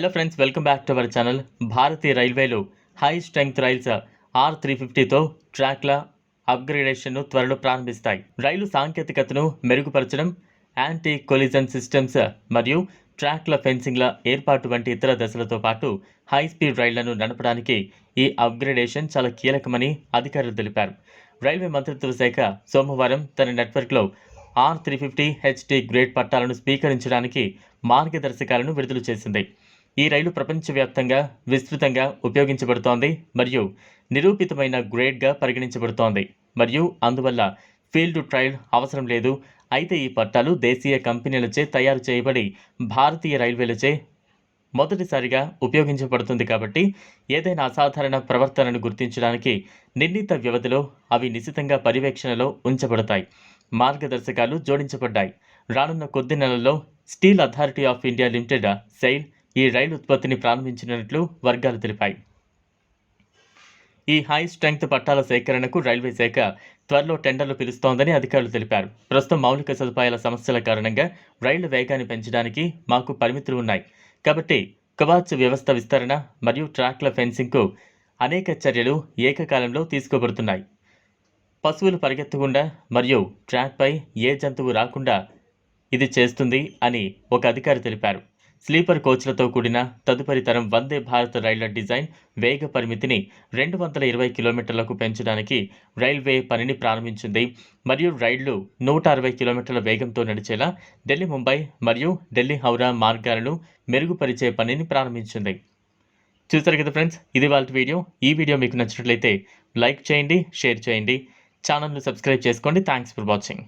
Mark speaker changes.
Speaker 1: Hello friends welcome back to our channel భారతీయ రైల్వేలు. High strength rails R three ఫిఫ్టీతో ట్రాక్ల అప్గ్రేడేషన్ను త్వరలో ప్రారంభిస్తాయి. రైలు సాంకేతికతను మెరుగుపరచడం యాంటీ కొలిజన్ సిస్టమ్స్ మరియు ట్రాక్ల ఫెన్సింగ్ల ఏర్పాటు వంటి ఇతర దశలతో పాటు హై స్పీడ్ రైళ్ళను నడపడానికి ఈ అప్గ్రేడేషన్ చాలా కీలకమని అధికారులు తెలిపారు. రైల్వే మంత్రిత్వ శాఖ సోమవారం తన నెట్వర్క్లో R three fifty HD grade పట్టాలను స్వీకరించడానికి మార్గదర్శకాలను విడుదల చేసింది. ఈ రైలు ప్రపంచవ్యాప్తంగా విస్తృతంగా ఉపయోగించబడుతోంది మరియు నిరూపితమైన గ్రేడ్గా పరిగణించబడుతోంది. మరియు అందువల్ల ఫీల్డ్ ట్రయల్ అవసరం లేదు. అయితే ఈ పట్టాలు దేశీయ కంపెనీలచే తయారు చేయబడి భారతీయ రైల్వేలచే మొదటిసారిగా ఉపయోగించబడుతుంది కాబట్టి ఏదైనా అసాధారణ ప్రవర్తనను గుర్తించడానికి నిర్ణీత వ్యవధిలో అవి నిశితంగా పర్యవేక్షణలో ఉంచబడతాయి. మార్గదర్శకాలు జోడించబడ్డాయి. రానున్న కొద్ది నెలల్లో Steel Authority of India Limited SAIL ఈ రైలు ఉత్పత్తిని ప్రారంభించినట్లు వర్గాలు తెలిపాయి. ఈ హై స్ట్రెంగ్త్ పట్టాల సేకరణకు రైల్వే శాఖ త్వరలో టెండర్లు పిలుస్తోందని అధికారులు తెలిపారు. ప్రస్తుతం మౌలిక సదుపాయాల సమస్యల కారణంగా రైళ్ళ వేగాన్ని పెంచడానికి మాకు పరిమితులు ఉన్నాయి. కాబట్టి కవాచ్ వ్యవస్థ విస్తరణ మరియు ట్రాక్ల ఫెన్సింగ్కు అనేక చర్యలు ఏకకాలంలో తీసుకోబడుతున్నాయి. పశువులు పరిగెత్తకుండా మరియు ట్రాక్పై ఏ జంతువు రాకుండా ఇది చేస్తుంది అని ఒక అధికారి తెలిపారు. స్లీపర్ కోచ్లతో కూడిన తదుపరి తరం వందే భారత్ రైళ్ళ డిజైన్ వేగ పరిమితిని రెండు వందల ఇరవై కిలోమీటర్లకు పెంచడానికి రైల్వే పనిని ప్రారంభించింది. మరియు రైళ్ళు నూట అరవై కిలోమీటర్ల వేగంతో నడిచేలా ఢిల్లీ ముంబై మరియు ఢిల్లీ హౌరా మార్గాలను మెరుగుపరిచే పనిని ప్రారంభించింది. చూసారు కదా ఫ్రెండ్స్ ఇది వాళ్ళ వీడియో. ఈ వీడియో మీకు నచ్చినట్లయితే లైక్ చేయండి షేర్ చేయండి. ఛానల్ను సబ్స్క్రైబ్ చేసుకోండి. Thanks for watching